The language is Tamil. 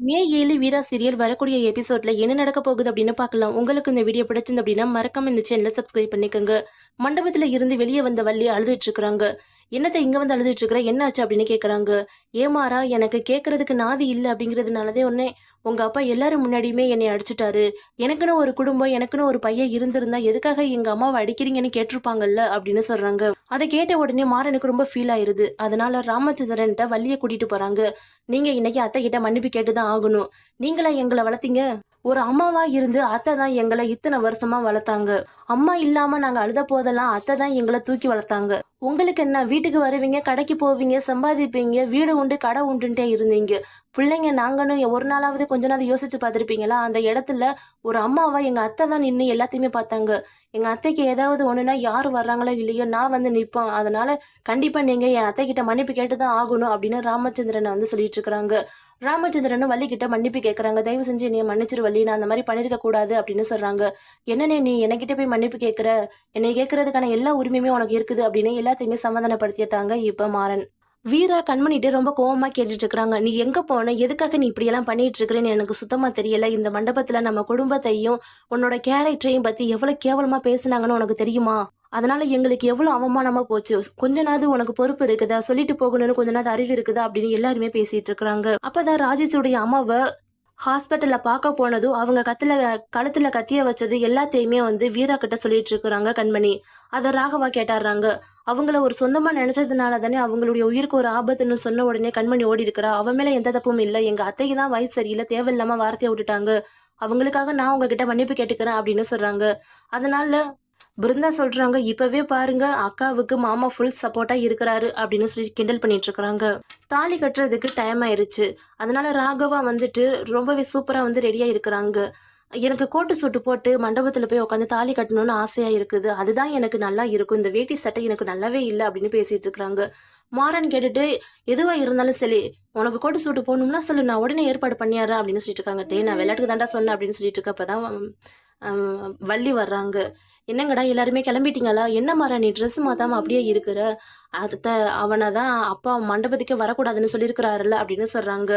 மே ஏழு வீரா சீரியல் வரக்கூடிய எபிசோட்ல என்ன நடக்க போகுது அப்படின்னு பார்க்கலாம். உங்களுக்கு இந்த வீடியோ பிடிச்சிருந்து அப்படின்னா மறக்காம இந்த சேனலை சப்ஸ்கிரைப் பண்ணிக்கோங்க. மண்டபத்துல இருந்து வெளியே வந்த வள்ளி அழுதுட்டு இருக்கிறாங்க. என்னத்தை இங்கே வந்து அழுதுட்டு இருக்கிற என்ன ஆச்சு அப்படின்னு கேட்குறாங்க ஏமாறா எனக்கு கேட்கறதுக்கு நாதி இல்லை அப்படிங்கிறதுனாலதே ஒன்னே உங்கள் அப்பா எல்லாரும் முன்னாடியுமே என்னை அடிச்சுட்டாரு. எனக்குன்னு ஒரு குடும்பம் எனக்குன்னு ஒரு பையன் இருந்திருந்தா எதுக்காக எங்கள் அம்மாவை அடிக்கிறீங்கன்னு கேட்டிருப்பாங்கல்ல அப்படின்னு சொல்கிறாங்க அதை கேட்ட உடனே மாறனுக்கு ரொம்ப ஃபீல் ஆயிருது. அதனால ராமச்சந்திரன்ட்ட வள்ளியை கூட்டிகிட்டு போகிறாங்க நீங்கள் இன்னைக்கு அத்தை கிட்ட மன்னிப்பு கேட்டுதான் ஆகணும். நீங்களா எங்களை வளர்த்தீங்க? ஒரு அம்மாவா இருந்து அத்தை தான் எங்களை இத்தனை வருஷமா வளர்த்தாங்க. அம்மா இல்லாம நாங்க அழுத போதெல்லாம் அத்தை தான் எங்களை தூக்கி வளர்த்தாங்க. உங்களுக்கு என்ன வீட்டுக்கு வருவீங்க கடைக்கு போவீங்க சம்பாதிப்பீங்க வீடு உண்டு கடை உண்டுன்ட்டே இருந்தீங்க. பிள்ளைங்க நாங்களும் ஒரு நாளாவது கொஞ்ச நாள் யோசிச்சு பார்த்துருப்பீங்களா? அந்த இடத்துல ஒரு அம்மாவா எங்க அத்தை தான் நின்று எல்லாத்தையுமே பார்த்தாங்க. எங்க அத்தைக்கு ஏதாவது ஒண்ணுனா யார் வர்றாங்களோ இல்லையோ நான் வந்து நிற்பேன் அதனால கண்டிப்பா நீங்க என் அத்தை கிட்ட மன்னிப்பு கேட்டு தான் ஆகணும் அப்படின்னு ராமச்சந்திரன் வந்து சொல்லிட்டு இருக்கிறாங்க. ராமச்சந்திரனும் வள்ளிக்கிட்ட மன்னிப்பு கேட்குறாங்க தயவு செஞ்சு என்னைய மன்னிச்சிரு வள்ளி. நான் அந்த மாதிரி பண்ணியிருக்க கூடாது அப்படின்னு சொல்கிறாங்க என்னன்னே நீ என்கிட்ட போய் மன்னிப்பு கேட்குற என்னை கேட்கறதுக்கான எல்லா உரிமையுமே உனக்கு இருக்குது அப்படின்னு எல்லாத்தையுமே சமாதானப்படுத்திட்டாங்க இப்போ மாறன். வீரா கண்மணிட்டு ரொம்ப கோவமாக கேட்டுட்டு இருக்கிறாங்க நீ எங்கே போன? எதுக்காக நீ இப்படியெல்லாம் பண்ணிட்டு இருக்கிறேன்னு எனக்கு சுத்தமாக தெரியல. இந்த மண்டபத்தில் நம்ம குடும்பத்தையும் உன்னோட கேரக்டரையும் பற்றி எவ்வளோ கேவலமாக பேசுனாங்கன்னு உனக்கு தெரியுமா? அதனால எங்களுக்கு எவ்வளவு அவமானமா போச்சு. கொஞ்ச நாள் உனக்கு பொறுப்பு இருக்குதா? சொல்லிட்டு போகணும்னு கொஞ்ச நாள் அறிவு இருக்குதா? அப்படின்னு எல்லாருமே பேசிட்டு இருக்கிறாங்க. அப்பதான் ராஜேஷுடைய அம்மாவை ஹாஸ்பிட்டல்ல பார்க்க போனதும் அவங்க கத்துல கழுத்துல கத்திய வச்சது எல்லாத்தையுமே வந்து வீரா கிட்ட சொல்லிட்டு இருக்கிறாங்க கண்மணி. அதை ராகவா கேட்டாடுறாங்க. அவங்கள ஒரு சொந்தமா நினைச்சதுனால தானே அவங்களுடைய உயிருக்கு ஒரு ஆபத்துன்னு சொன்ன உடனே கண்மணி ஓடி இருக்கிறா. அவன் மேல எந்த தப்பும் இல்லை. எங்க அத்தைக்கு தான் வயசு சரியில்லை. தேவையில்லாம வார்த்தையை விட்டுட்டாங்க. அவங்களுக்காக நான் உங்ககிட்ட மன்னிப்பு கேட்டுக்கிறேன் அப்படின்னு சொல்றாங்க. அதனால பிருந்தா சொல்றாங்க இப்பவே பாருங்க அக்காவுக்கு மாமா ஃபுல் சப்போர்ட்டா இருக்கிறாரு அப்படின்னு சொல்லி கிண்டல் பண்ணிட்டு இருக்கிறாங்க. தாலி கட்டுறதுக்கு டைம் ஆயிருச்சு. அதனால ராகவா வந்துட்டு ரொம்பவே சூப்பரா வந்து ரெடியா இருக்கிறாங்க. எனக்கு கோட்டு சூட்டு போட்டு மண்டபத்தில் போய் உட்காந்து தாலி கட்டணும்னு ஆசையா இருக்குது. அதுதான் எனக்கு நல்லா இருக்கும். இந்த வேட்டி சட்டை எனக்கு நல்லாவே இல்லை அப்படின்னு பேசிட்டு இருக்கிறாங்க. மாறன் கேட்டுட்டு எதுவாக இருந்தாலும் சரி உனக்கு கோட்டு சூட்டு போகணும்னா சொல்லு நான் உடனே ஏற்பாடு பண்ணிடுறேன் அப்படின்னு சொல்லிட்டு இருக்காங்க. டே நான் விளையாட்டுக்கு தாண்டா சொன்னேன் அப்படின்னு சொல்லிட்டு இருக்கப்பதான் வள்ளி வர்றாங்க. என்னங்கடா எல்லாருமே கிளம்பிட்டீங்களா? என்ன நீ ட்ரெஸ் மாத்தாம அப்படியே இருக்கிற? அத அவனை தான் அப்பா மண்டபத்துக்கே வரக்கூடாதுன்னு சொல்லியிருக்கிறாருல்ல அப்படின்னு சொல்றாங்க.